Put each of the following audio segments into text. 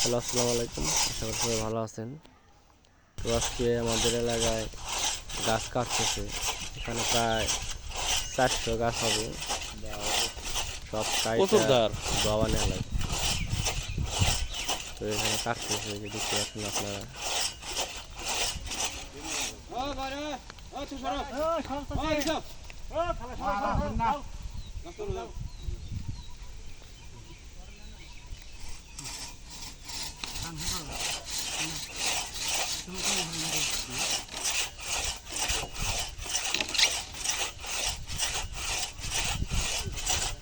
Hello আসসালামু আলাইকুম। আশা করি সবাই ভালো আছেন। তো আজকে আমাদের এলাকায় গাছ কাটতেছে। এখানে প্রায় চারশো গাছ হবে। সব। বাবান এলাকায় তো এখানে কাটতেছে যে দেখতে পাচ্ছেন আপনারা। tăng hết rồi tôi có hơi được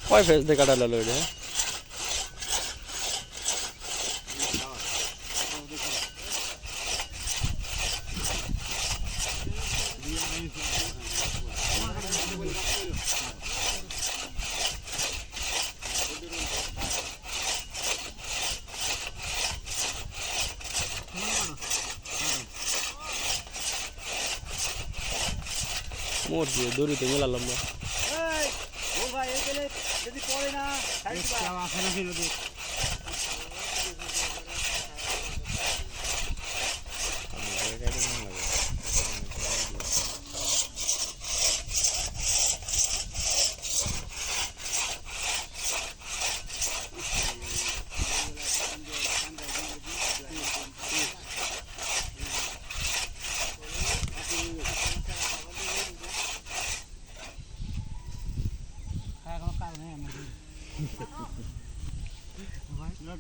quay về đây cả là lời đấy মোট দিয়ে দড়িতে মেলালাম না। গাছ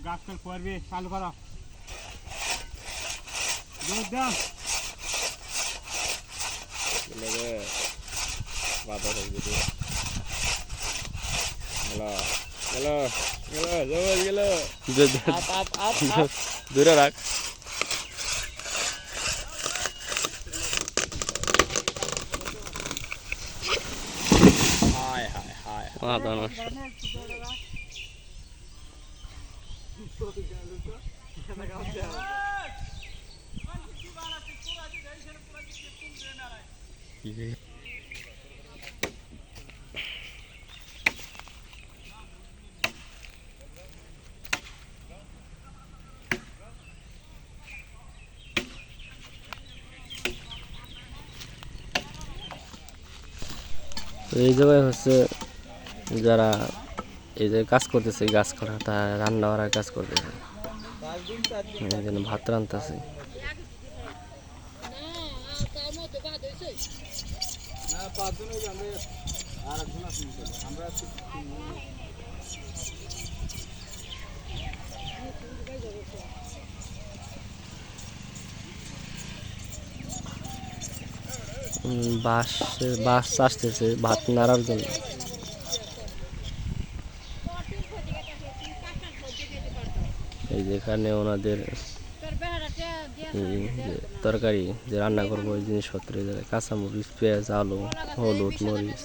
কাল করবি চালু করো। জোর দাও বাধা থাকবে হ্যালো হ্যালো হ্যালো গেল দূরে রাখ। হায় মাথা নষ্ট কি রে? তো এই জায়গায় হচ্ছে যারা এই যে কাজ করতেছে গাছ করা তা রান্না করার কাজ করতেছে। এই জন্য ভাত রান্তাছে। বাঁশ বাঁশ আসতেছে ভাত নাড়ার জন্য। এই যেখানে ওনাদের তরকারি, যে রান্না করব ওই জিনিসপত্র কাঁচামরিচ, পেঁয়াজ, আলু, হলুদ, মরিচ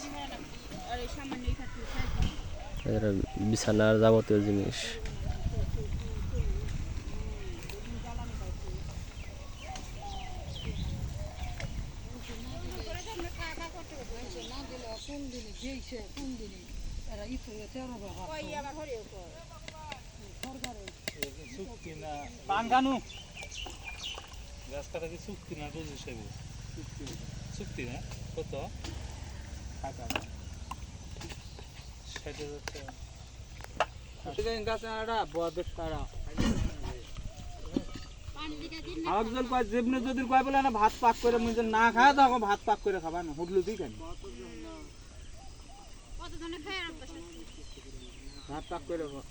বিছানার যাবতীয় জিনিস। চুক্তি না পান গানু গাছ চুক্তি না রোজ হিসেবে চুক্তি না। কত? ষাট হাজার। যদি কয় বলে না ভাত পাক করে মুই যদি না খায় তখন ভাত পাক করে খাবা না। হুডলু দিই কেন? ভাত পাক করে খাও।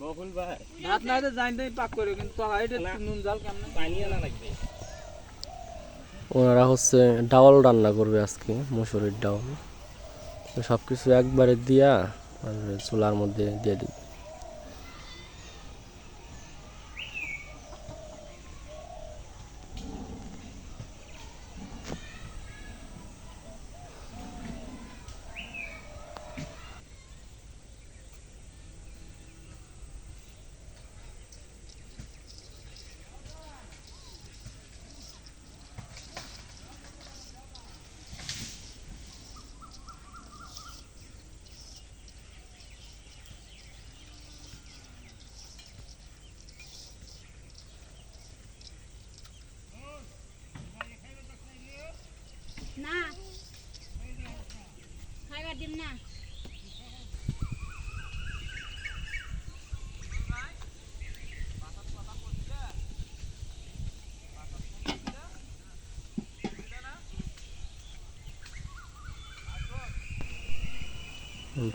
বকুল ভাই ভাত না হলে জানি তাই পাক করে কিন্তু তো নুন জাল কেমন? পানি আনা লাগবে। ওনারা হচ্ছে ডাউল রান্না করবে আজকে মুসুরির ডাউল সবকিছু সব কিছু একবারে দিয়া আর চুলার মধ্যে দিয়ে দিবে।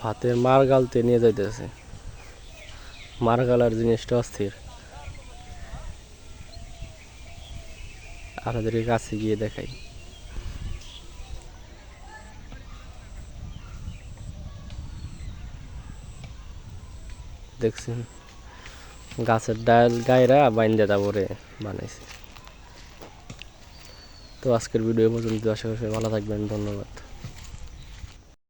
ভাতের মার গালতে নিয়ে যাইতেছে। মার গালার জিনিসটা অস্থির। আপনাদের কাছে গিয়ে দেখাই। দেখছেন? গাছের ডাল গায়রা বাইন্দা তারপরে বানাইছে। তো আজকের ভিডিও পর্যন্ত, আশা করি ভালো থাকবেন, ধন্যবাদ।